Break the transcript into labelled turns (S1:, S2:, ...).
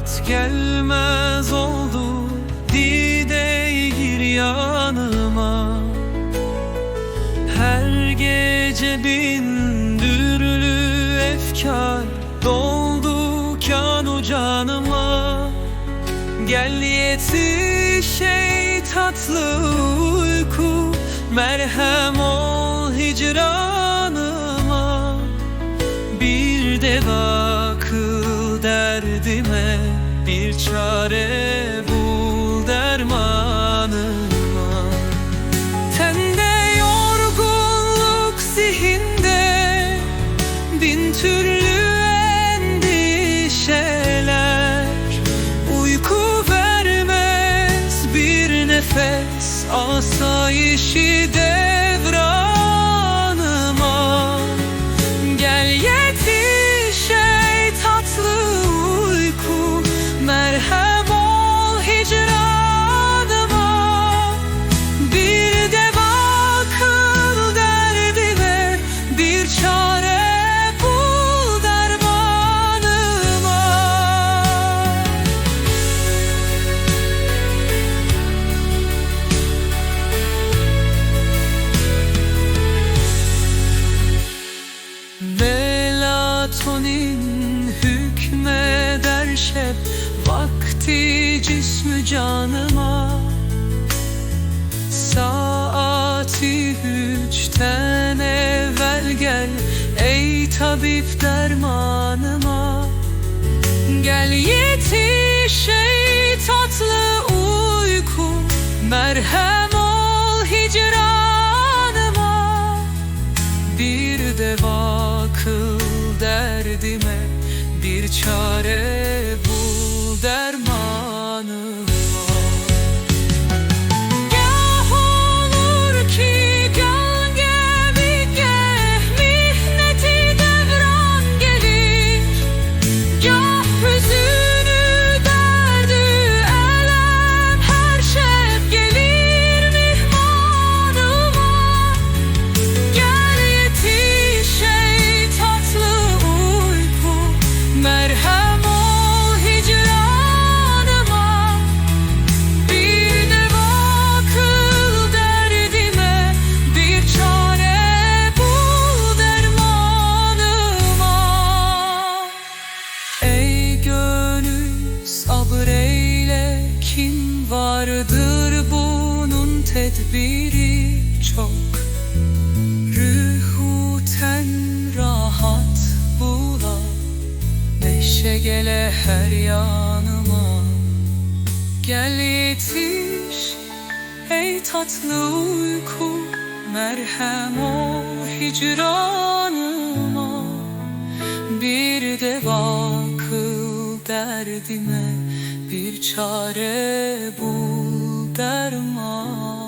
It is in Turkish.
S1: Hayat gelmez oldu Dideyi gir yanıma. Her gece bin dürülü efkar Doldu kan o Gel yetiş şey tatlı uyku Merhem ol derdime Bir çare bul dermanıma. Tende yorgunluk zihinde Bin türlü endişeler. Uyku vermez bir nefes Asayişi devranıma canıma. Saati üçten evvel gel Ey tabip dermanıma. Gel yetiş ey tatlı uyku Merhem ol hicranıma. Bir de vakıl derdime Bir çare Kim vardır bunun tedbiri? Çok Rühu ten rahat bula Neşe gele her yanıma. Gel yetiş ey tatlı uyku Merhem ol hicranıma. Bir de vakıl derdime Bir çare bul derman